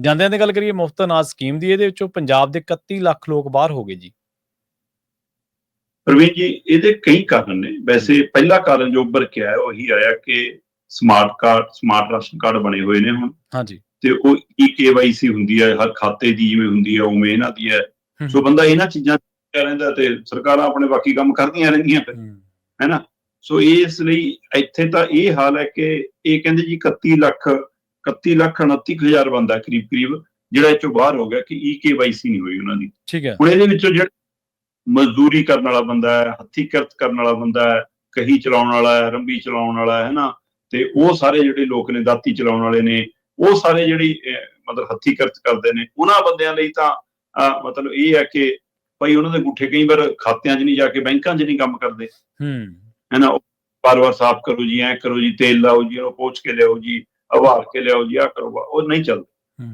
ਜਾਂਦਿਆਂ ਦੀ ਗੱਲ ਕਰੀਏ ਮੁਫਤ ਅਨਾਜ ਸਕੀਮ ਦੀ ਇਹਦੇ ਵਿੱਚੋਂ ਪੰਜਾਬ ਦੇ 31 ਲੱਖ ਲੋਕ ਬਾਹਰ ਹੋ ਗਏ ਜੀ। ਪ੍ਰਵੀਨ ਜੀ ਇਹਦੇ ਕਈ ਕਾਰਨ ਨੇ। ਵੈਸੇ ਪਹਿਲਾ ਕਾਰਨ ਜੋ ਉੱਭਰ ਕੇ ਆਇਆ ਉਹੀ ਆਇਆ ਕਿ smart card smart ration card ਬਣੇ ਹੋਏ ਨੇ ਹੁਣ। ਹਾਂਜੀ। ਤੇ ਉਹ ਈ ਕੇਵਾਈਸੀ ਹੁੰਦੀ ਹੈ ਹਰ ਖਾਤੇ ਦੀ ਜਿਵੇਂ ਹੁੰਦੀ ਹੈ ਉਵੇਂ ਇਹਨਾਂ ਦੀ ਹੈ। ਸੋ ਬੰਦਾ ਇਹਨਾਂ ਚੀਜ਼ਾਂ ਰਹਿੰਦਾ ਤੇ ਸਰਕਾਰਾਂ ਆਪਣੇ ਬਾਕੀ ਕੰਮ ਕਰਦੀਆਂ ਰਹਿੰਦੀਆਂ ਫਿਰ ਹੈਨਾ? ਸੋ ਇਸ ਲਈ ਇੱਥੇ ਤਾਂ ਇਹ ਹਾਲ ਹੈ ਕਿ ਇਹ ਕਹਿੰਦੇ ਜੀ 31 ਲੱਖ 31 ਲੱਖ 29 ਕੁ ਹਜ਼ਾਰ ਬੰਦਾ ਕਰੀਬ ਕਰੀਬ ਜਿਹੜਾ ਇਹ ਚੋਂ ਬਾਹਰ ਹੋ ਗਿਆ ਕਿ ਈ ਕੇਵਾਈਸੀ ਨਹੀਂ ਹੋਈ ਉਹਨਾਂ ਦੀ। ਠੀਕ ਹੈ। ਹੁਣ ਇਹਦੇ ਵਿੱਚੋਂ ਜਿਹੜਾ ਮਜ਼ਦੂਰੀ ਕਰਨ ਵਾਲਾ ਬੰਦਾ ਹੈ ਹੱਥੀ ਕਿਰਤ ਕਰਨ ਵਾਲਾ ਬੰਦਾ ਹੈ ਕਹੀ ਚਲਾਉਣ ਵਾਲਾ ਹੈ ਰੰਬੀ ਚਲਾਉਣ ਵਾਲਾ ਹੈ ਨਾ ਤੇ ਉਹ ਸਾਰੇ ਜਿਹੜੇ ਲੋਕ ਨੇ ਦਾਤੀ ਚਲਾਉਣ ਵਾਲੇ ਨੇ ਉਹ ਸਾਰੇ ਜਿਹੜੀ ਮਤਲਬ ਹੱਥੀ ਕਿਰਤ ਕਰਦੇ ਨੇ ਉਹਨਾਂ ਬੰਦਿਆਂ ਲਈ ਤਾਂ ਮਤਲਬ ਇਹ ਹੈ ਕਿ ਭਾਈ ਉਹਨਾਂ ਦੇ ਗੁੱਠੇ ਕਈ ਵਾਰ ਖਾਤਿਆਂ 'ਚ ਨਹੀਂ ਜਾ ਕੇ ਬੈਂਕਾਂ 'ਚ ਨਹੀਂ ਕੰਮ ਕਰਦੇ। ਹੂੰ। ਹੈ ਨਾ ਬਾਰ-ਬਾਰ ਸਾਫ਼ ਕਰੋ ਜੀ ਐ ਕਰੋ ਜੀ ਤੇਲ ਲਾਓ ਜੀ ਉਹਨੂੰ ਪੋਚ ਕੇ ਲਿਆਓ ਜੀ ਅਵਾਰ ਕੇ ਲਿਆਓ ਜੀ ਆ ਕਰੋ ਉਹ ਨਹੀਂ ਚੱਲਦਾ।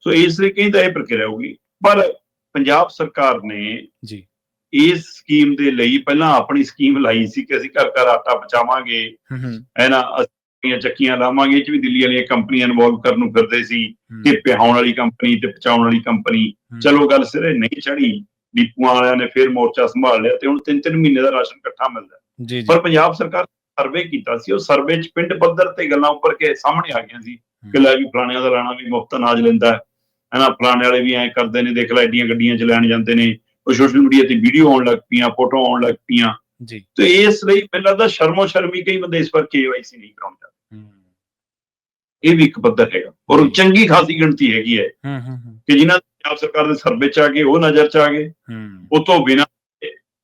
ਸੋ ਇਸ ਲਈ ਤਾਂ ਇਹ ਪ੍ਰਕਿਰਿਆ ਹੋਊਗੀ ਪਰ ਪੰਜਾਬ ਸਰਕਾਰ ਨੇ ਜੀ। ਇਸ ਸਕੀਮ ਦੇ ਲਈ ਪਹਿਲਾਂ ਆਪਣੀ ਸਕੀਮ ਲਾਈ ਸੀ ਕਿ ਅਸੀਂ ਘਰ ਘਰ ਆਟਾ ਪਹੁੰਚਾਵਾਂਗੇ ਹੂੰ ਨਾ ਅਸੀਂ ਚੱਕੀਆਂ ਲਾਵਾਂਗੇ ਇਹ ਚ ਵੀ ਦਿੱਲੀ ਵਾਲੀਆਂ ਕੰਪਨੀਆਂ ਇਨਵੋਲਵ ਕਰਨ ਨੂੰ ਫਿਰਦੇ ਸੀ ਕਿ ਪਿਹਾਉਣ ਵਾਲੀ ਕੰਪਨੀ ਤੇ ਪਹੁੰਚਾਉਣ ਵਾਲੀ ਕੰਪਨੀ। ਚਲੋ ਗੱਲ ਸਿਰੇ ਨਹੀਂ ਚੜੀ ਡੀਪੂਆਂ ਵਾਲਿਆਂ ਨੇ ਫਿਰ ਮੋਰਚਾ ਸੰਭਾਲ ਲਿਆ ਤੇ ਹੁਣ ਤਿੰਨ ਤਿੰਨ ਮਹੀਨੇ ਦਾ ਰਾਸ਼ਨ ਇਕੱਠਾ ਮਿਲਦਾ। ਪਰ ਪੰਜਾਬ ਸਰਕਾਰ ਸਰਵੇ ਕੀਤਾ ਸੀ। ਉਹ ਸਰਵੇ ਚ ਪਿੰਡ ਪੱਧਰ ਤੇ ਗੱਲਾਂ ਉੱਪਰ ਕੇ ਸਾਹਮਣੇ ਆ ਗਈਆਂ ਸੀ ਕਿ ਲੈ ਵੀ ਫਲਾਣਿਆਂ ਦਾ ਰਾਣਾ ਵੀ ਮੁਫਤ ਅਨਾਜ ਲੈਂਦਾ ਹੈ। ਹਨਾ ਫਲਾਣੇ ਵਾਲੇ ਵੀ ਐਂ ਕਰਦੇ ਨੇ ਦੇਖ ਲੈ ਏਡੀਆਂ ਗੱਡੀਆਂ ਚ ਲੈਣ ਜਾਂਦੇ ਨੇ। ਉਹ ਸੋਸ਼ਲ ਮੀਡੀਆ ਤੇ ਵੀਡੀਓ ਆਉਣ ਲੱਗ ਪਈਆਂ ਫੋਟੋ ਆਉਣ ਲੱਗ ਪਈਆਂ। ਜੀ। ਤੇ ਇਸ ਲਈ ਪਹਿਲਾਂ ਤਾਂ ਸ਼ਰਮੋ ਸ਼ਰਮੀ ਕਈ ਬੰਦੇ ਇਸ ਵਾਰ ਕੇਵਾਈਸੀ ਨਹੀਂ ਕਰਾਉਣ ਚਾਹੁੰਦੇ ਹੂੰ। ਇਹ ਵੀ ਇੱਕ ਪੱਧਰ ਹੈਗਾ। ਔਰ ਚੰਗੀ ਖਾਸੀ ਗਿਣਤੀ ਹੈਗੀ ਹੈ ਹੂੰ ਹੂੰ ਹੂੰ, ਕਿ ਜਿਨ੍ਹਾਂ ਪੰਜਾਬ ਸਰਕਾਰ ਦੇ ਸਰਵੇ ਚ ਆ ਗਏ ਉਹ ਨਜ਼ਰ ਚ ਆ ਗਏ। ਹੂੰ। ਉਹ ਤੋਂ ਬਿਨਾਂ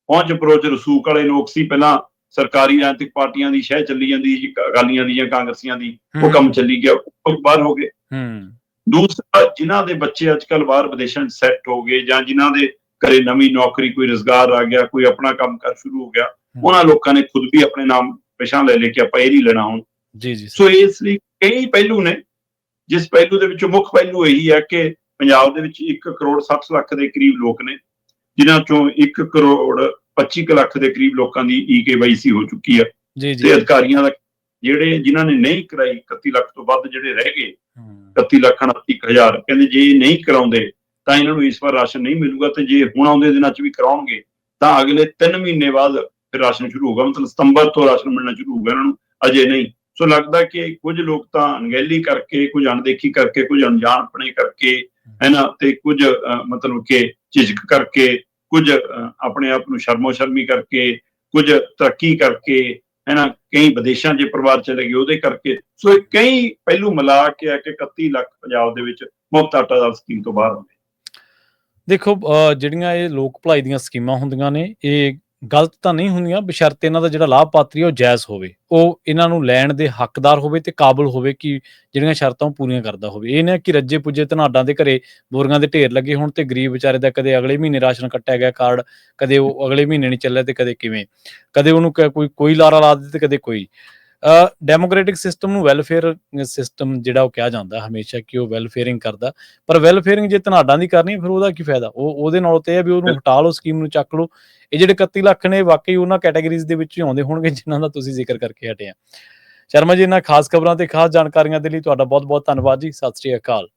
ਪਹੁੰਚ ਅਪਰੋਚ ਰਸੂਖ ਵਾਲੇ ਲੋਕ ਸੀ। ਪਹਿਲਾਂ ਸਰਕਾਰੀ ਰਾਜਨੀਤਿਕ ਪਾਰਟੀਆਂ ਦੀ ਸ਼ਹਿ ਚੱਲੀ ਜਾਂਦੀ ਜੀ ਅਕਾਲੀਆਂ ਦੀ ਜਾਂ ਕਾਂਗਰਸੀਆਂ ਦੀ ਉਹ ਕੰਮ ਚੱਲੀ ਗਿਆ ਉਹ ਬਾਹਰ ਹੋ ਗਏ। ਹੂੰ। ਦੂਸਰਾ ਜਿਨ੍ਹਾਂ ਦੇ ਬੱਚੇ ਅੱਜ ਕੱਲ ਬਾਹਰ ਵਿਦੇਸ਼ਾਂ 'ਚ ਸੈੱਟ ਹੋ ਗਏ ਜਾਂ ਜਿਨ੍ਹਾਂ ਦੇ ਘਰੇ ਨਵੀਂ ਨੌਕਰੀ ਕੋਈ ਰੋਜ਼ਗਾਰ ਆ ਗਿਆ ਕੋਈ ਆਪਣਾ ਕੰਮ ਕਰ ਸ਼ੁਰੂ ਹੋ ਗਿਆ ਉਹਨਾਂ ਲੋਕਾਂ ਨੇ ਖੁਦ ਵੀ ਆਪਣੇ ਨਾਮ ਪਛਾਣ ਲੈ ਲਏ ਕਿ ਆਪਾਂ ਇਹ ਨਹੀਂ ਲੈਣਾ ਹੁਣ। ਜੀ ਜੀ ਸੋ ਇਸ ਲਈ ਕਈ ਪਹਿਲੂ ਨੇ ਜਿਸ ਪਹਿਲੂ ਦੇ ਵਿੱਚੋਂ ਮੁੱਖ ਪਹਿਲੂ ਇਹੀ ਹੈ ਕਿ ਪੰਜਾਬ ਦੇ ਵਿੱਚ 1 ਕਰੋੜ 60 ਲੱਖ ਦੇ ਕਰੀਬ ਲੋਕ ਨੇ ਜਿਨ੍ਹਾਂ ਚੋਂ 1 ਕਰੋੜ 25 ਕੁ ਲੱਖ ਦੇ ਕਰੀਬ ਲੋਕਾਂ ਦੀ ਈਕੇਵਾਈਸੀ ਹੋ ਚੁੱਕੀ ਜੀ ਤੇ ਅਧਿਕਾਰੀਆਂ ਦਾ ਜਿਹੜੇ ਜਿਨ੍ਹਾਂ ਨੇ ਨਹੀਂ ਕਰਾਈ 31 ਲੱਖ ਤੋਂ ਵੱਧ ਜਿਹੜੇ ਰਹਿ ਗਏ ਹੂੰ, 31 ਲੱਖ 29 ਕੁ ਹਜ਼ਾਰ ਕਹਿੰਦੇ ਜੇ ਨਹੀਂ ਕਰਾਉਂਦੇ ਤਾਂ ਇਹਨਾਂ ਨੂੰ ਇਸ ਵਾਰ ਰਾਸ਼ਨ ਨਹੀਂ ਮਿਲੂਗਾ ਤੇ ਜੇ ਹੁਣ ਆਉਂਦੇ ਦਿਨਾਂ 'ਚ ਵੀ ਕਰਾਉਣਗੇ ਤਾਂ ਅਗਲੇ 3 ਮਹੀਨੇ ਬਾਅਦ ਫਿਰ ਰਾਸ਼ਨ ਸ਼ੁਰੂ ਹੋਊਗਾ। ਮਤਲਬ ਸਤੰਬਰ ਤੋਂ ਰਾਸ਼ਨ ਮਿਲਣਾ ਸ਼ੁਰੂ ਹੋਊਗਾ ਇਹਨਾਂ ਨੂੰ ਅਜੇ ਨਹੀਂ। ਸੋ ਲੱਗਦਾ ਕਿ ਕੁਝ ਲੋਕ ਤਾਂ ਅਣਗਹਿਲੀ ਕਰਕੇ ਕੁਝ ਅਣਦੇਖੀ ਕਰਕੇ ਕੁਝ ਅਣਜਾਣਪਣੇ ਕਰਕੇ ਹੈ। ਨਾ ਤੇ ਕੁਝ ਮਤਲਬ ਕਿ ਝਿਜਕ ਕਰਕੇ ਕੁਝ ਆਪਣੇ ਆਪ ਨੂੰ ਸ਼ਰਮੋ ਸ਼ਰਮੀ ਕਰਕੇ, ਕੁਝ ਤਰੱਕੀ ਕਰਕੇ ਹੈ ਕਈ ਵਿਦੇਸ਼ਾਂ 'ਚ ਪਰਿਵਾਰ ਚਲੇ ਗਏ ਉਹਦੇ ਕਰਕੇ। ਸੋ ਇਹ ਕਈ ਪਹਿਲੂ ਮਿਲਾ ਕੇ ਆ ਕਿ 31 ਲੱਖ ਪੰਜਾਬ ਦੇ ਵਿੱਚ ਮੁਫਤ ਆਟਾ ਦਾਲ ਸਕੀਮ ਤੋਂ ਬਾਹਰ ਹੁੰਦੇ ਦੇਖੋ ਜਿਹੜੀਆਂ ਇਹ ਲੋਕ ਭਲਾਈ ਦੀਆਂ ਸਕੀਮਾਂ ਹੁੰਦੀਆਂ ਨੇ, ਇਹ ਗਲਤ ਤਾਂ ਨਹੀਂ ਹੁੰਦੀਆਂ, ਬਸ਼ਰਤੇ ਇਹਨਾਂ ਦਾ ਜਿਹੜਾ ਲਾਭਪਾਤਰੀ ਹੈ ਉਹ ਜਾਇਜ਼ ਹੋਵੇ। ਉਹ ਇਹਨਾਂ ਨੂੰ ਲੈਣ ਦੇ ਹੱਕਦਾਰ ਹੋਵੇ ਤੇ ਕਾਬਲ ਹੋਵੇ ਕਿ ਜਿਹੜੀਆਂ ਸ਼ਰਤਾਂ ਉਹ ਪੂਰੀਆਂ ਕਰਦਾ ਹੋਵੇ। ਇਹ ਨਾ ਕਿ ਰੱਜੇ ਪੁੱਜੇ ਧਨਾਡਾਂ ਦੇ ਘਰੇ ਬੋਰੀਆਂ ਦੇ ਢੇਰ ਲੱਗੇ ਹੋਣ ਤੇ ਗਰੀਬ ਵਿਚਾਰੇ ਦਾ ਕਦੇ ਅਗਲੇ ਮਹੀਨੇ ਰਾਸ਼ਨ ਕੱਟਿਆ ਗਿਆ ਕਾਰਡ, ਕਦੇ ਉਹ ਅਗਲੇ ਮਹੀਨੇ ਨਹੀਂ ਚੱਲਿਆ ਤੇ ਕਦੇ ਕਿਵੇਂ? ਕਦੇ ਉਹਨੂੰ ਕੋਈ ਕੋਈ ਲਾਰਾ ਲਾ ਦਿੱਤੇ ਤੇ ਕਦੇ ਕੋਈ। ਡੈਮੋਕ੍ਰੈਟਿਕ ਸਿਸਟਮ ਨੂੰ ਵੈਲਫੇਅਰ ਸਿਸਟਮ ਜਿਹੜਾ ਉਹ ਕਿਹਾ ਜਾਂਦਾ ਹਮੇਸ਼ਾ ਕਿ ਉਹ ਵੈਲਫੇਅਰਿੰਗ ਕਰਦਾ। ਪਰ ਵੈਲਫੇਅਰਿੰਗ ਜੇ ਧਨਾਡਾਂ ਦੀ ਕਰਨੀ ਫਿਰ ਉਹਦਾ ਕੀ ਫਾਇਦਾ? ਉਹ ਉਹਦੇ ਨਾਲ ਤੇ ਇਹ ਹੈ ਵੀ ਉਹਨੂੰ ਹਟਾ ਲਓ ਸਕੀਮ ਨੂੰ ਚੱਕ ਲਓ। ਇਹ ਜਿਹੜੇ 31 ਲੱਖ ਨੇ ਵਾਕਈ ਉਹਨਾਂ ਕੈਟਾਗਰੀਜ਼ ਦੇ ਵਿੱਚ ਹੀ ਆਉਂਦੇ ਹੋਣਗੇ ਜਿਨ੍ਹਾਂ ਦਾ ਤੁਸੀਂ ਜ਼ਿਕਰ ਕਰਕੇ ਹਟੇ ਆ। ਸ਼ਰਮਾ ਜੀ ਇਹਨਾਂ ਖਾਸ ਖਬਰਾਂ ਤੇ ਖਾਸ ਜਾਣਕਾਰੀਆਂ ਦੇ ਲਈ ਤੁਹਾਡਾ ਬਹੁਤ ਬਹੁਤ ਧੰਨਵਾਦ ਜੀ। ਸਤਿ ਸ੍ਰੀ ਅਕਾਲ।